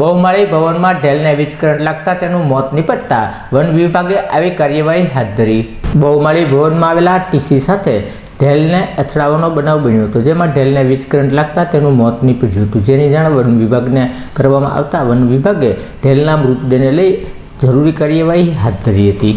બહુમાળી ભવનમાં ઢેલને વીજ કરંટ લાગતા તેનું મોત નિપજતા વન વિભાગે આવી કાર્યવાહી હાથ ધરી. બહુમાળી ભવનમાં આવેલા ટીસી સાથે ઢેલને અથડાવાનો બનાવ બન્યો હતો, જેમાં ઢેલને વીજ કરંટ લાગતા તેનું મોત નીપજ્યું હતું. જેની જાણ વન વિભાગને કરવામાં આવતા વન વિભાગે ઢેલના મૃતદેહને લઈ જરૂરી કાર્યવાહી હાથ ધરી હતી.